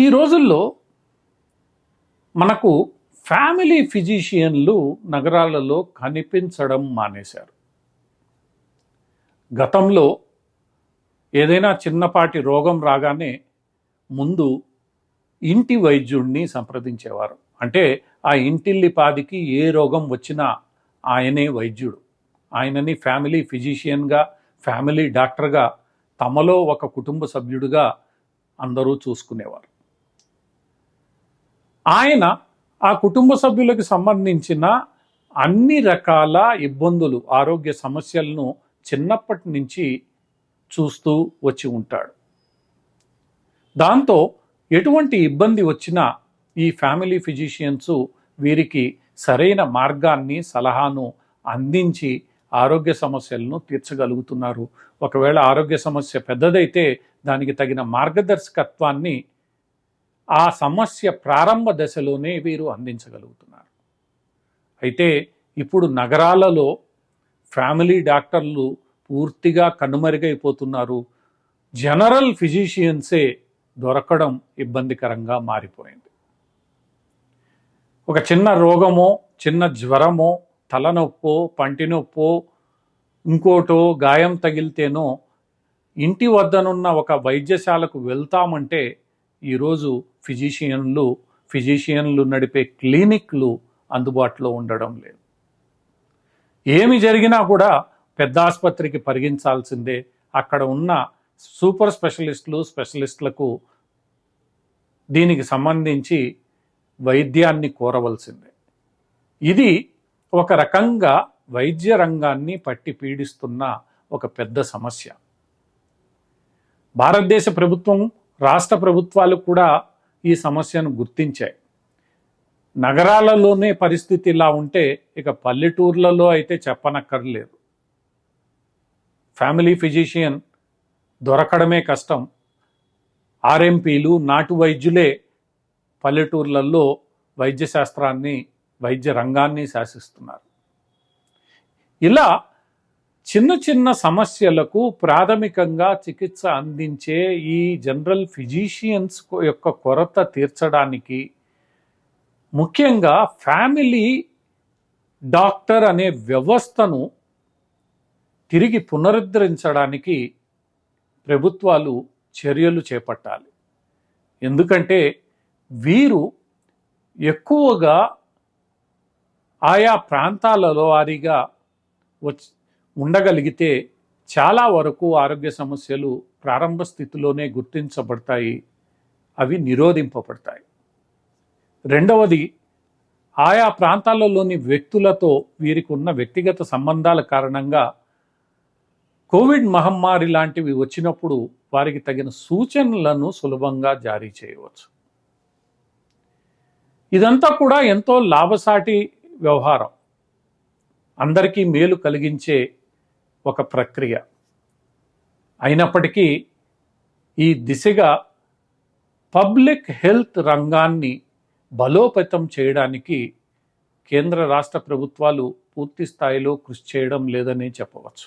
ఈ రోజుల్లో మనకు ఫ్యామిలీ ఫిజిషియన్లు నగరాలలో కనిపించడం మానేశారు. గతంలో ఏదైనా చిన్నపాటి రోగం రాగానే ముందు ఇంటి వైద్యుడిని సంప్రదించేవారు. అంటే ఆ ఇంటిల్లిపాదికి ఏ రోగం వచ్చినా ఆయనే వైద్యుడు. ఆయనని ఫ్యామిలీ ఫిజిషియన్గా ఫ్యామిలీ డాక్టర్గా తమలో ఒక కుటుంబ సభ్యుడిగా అందరూ చూసుకునేవారు. ఆయన ఆ కుటుంబ సభ్యులకు సంబంధించిన అన్ని రకాల ఇబ్బందులు ఆరోగ్య సమస్యలను చిన్నప్పటి నుంచి చూస్తూ వచ్చి ఉంటాడు. దాంతో ఎటువంటి ఇబ్బంది వచ్చినా ఈ ఫ్యామిలీ ఫిజిషియన్స్ వీరికి సరైన మార్గాన్ని సలహాను అందించి ఆరోగ్య సమస్యలను తీర్చగలుగుతున్నారు. ఒకవేళ ఆరోగ్య సమస్య పెద్దదైతే దానికి తగిన మార్గదర్శకత్వాన్ని ఆ సమస్య ప్రారంభ దశలోనే వీరు అందించగలుగుతున్నారు. అయితే ఇప్పుడు నగరాలలో ఫ్యామిలీ డాక్టర్లు పూర్తిగా కనుమరుగైపోతున్నారు. జనరల్ ఫిజిషియన్సే దొరకడం ఇబ్బందికరంగా మారిపోయింది. ఒక చిన్న రోగమో చిన్న జ్వరమో తలనొప్పో పంటినొప్పో ఇంకోటో గాయం తగిలితేనో ఇంటి వద్దనున్న ఒక వైద్యశాలకు వెళ్తామంటే ఈరోజు ఫిజిషియన్లు ఫిజిషియన్లు నడిపే క్లినిక్లు అందుబాటులో ఉండడం లేదు. ఏమి జరిగినా కూడా పెద్ద ఆసుపత్రికి పరిగించాల్సిందే. అక్కడ ఉన్న సూపర్ స్పెషలిస్టులు స్పెషలిస్టులకు దీనికి సంబంధించి వైద్యాన్ని కోరవలసిందే. ఇది ఒక రకంగా వైద్య రంగాన్ని పట్టి పీడిస్తున్న ఒక పెద్ద సమస్య. భారతదేశ ప్రభుత్వం రాష్ట్ర ప్రభుత్వాలు కూడా ఈ సమస్యను గుర్తించాయి. నగరాలలోనే పరిస్థితి ఇలా ఉంటే ఇక పల్లెటూర్లలో అయితే చెప్పనక్కర్లేదు. ఫ్యామిలీ ఫిజిషియన్ దొరకడమే కష్టం. ఆర్ఎంపీలు నాటు వైద్యులే పల్లెటూర్లలో వైద్య శాస్త్రాన్ని వైద్య రంగాన్ని శాసిస్తున్నారు. ఇలా చిన్న చిన్న సమస్యలకు ప్రాథమికంగా చికిత్స అందించే ఈ జనరల్ ఫిజీషియన్స్ యొక్క కొరత తీర్చడానికి ముఖ్యంగా ఫ్యామిలీ డాక్టర్ అనే వ్యవస్థను తిరిగి పునరుద్ధరించడానికి ప్రభుత్వాలు చర్యలు చేపట్టాలి. ఎందుకంటే వీరు ఎక్కువగా ఆయా ప్రాంతాలలో వారీగా వచ్చి ఉండగలిగితే చాలా వరకు ఆరోగ్య సమస్యలు ప్రారంభ స్థితిలోనే గుర్తించబడతాయి అవి నిరోధింపబడతాయి. రెండవది ఆయా ప్రాంతాలలోని వ్యక్తులతో వీరికి ఉన్న వ్యక్తిగత సంబంధాల కారణంగా కోవిడ్ మహమ్మారి లాంటివి వచ్చినప్పుడు వారికి తగిన సూచనలను సులభంగా జారీ చేయవచ్చు. ఇదంతా కూడా ఎంతో లాభసాటి వ్యవహారం. అందరికీ మేలు కలిగించే ఒక ప్రక్రియ. అయినప్పటికీ ఈ దిశగా పబ్లిక్ హెల్త్ రంగాన్ని బలోపేతం చేయడానికి కేంద్ర రాష్ట్ర ప్రభుత్వాలు పూర్తి స్థాయిలో కృషి చేయడం లేదని చెప్పవచ్చు.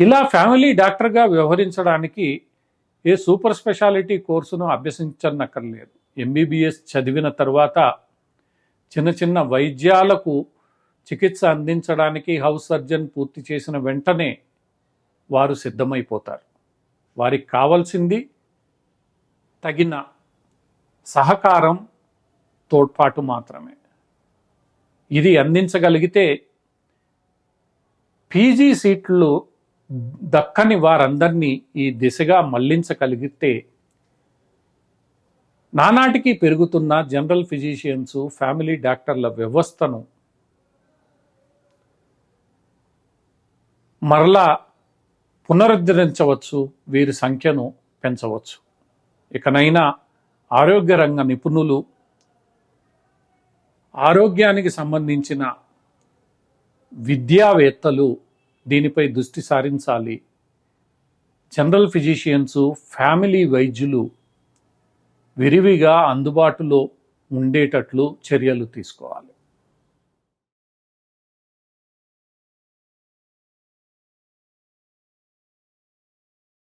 ఇలా ఫ్యామిలీ డాక్టర్గా వ్యవహరించడానికి ఏ సూపర్ స్పెషాలిటీ కోర్సును అభ్యసించనక్కర్లేదు. ఎంబీబీఎస్ చదివిన తర్వాత చిన్న చిన్న వైద్యాలకు చికిత్స అందించడానికి హౌస్ సర్జన్ పూర్తి చేసిన వెంటనే వారు సిద్ధమైపోతారు. వారికి కావాల్సింది తగిన సహకారం తోడ్పాటు మాత్రమే. ఇది అందించగలిగితే పీజీ సీట్లు దక్కని వారందరినీ ఈ దిశగా మళ్ళించగలిగితే నానాటికి పెరుగుతున్న జనరల్ ఫిజిషియన్స్ ఫ్యామిలీ డాక్టర్ల వ్యవస్థను మరలా పునరుద్ధరించవచ్చు వీరి సంఖ్యను పెంచవచ్చు. ఇకనైనా ఆరోగ్య రంగ నిపుణులు ఆరోగ్యానికి సంబంధించిన విద్యావేత్తలు దీనిపై దృష్టి సారించాలి. జనరల్ ఫిజిషియన్స్ ఫ్యామిలీ వైద్యులు విరివిగా అందుబాటులో ఉండేటట్లు చర్యలు తీసుకోవాలి.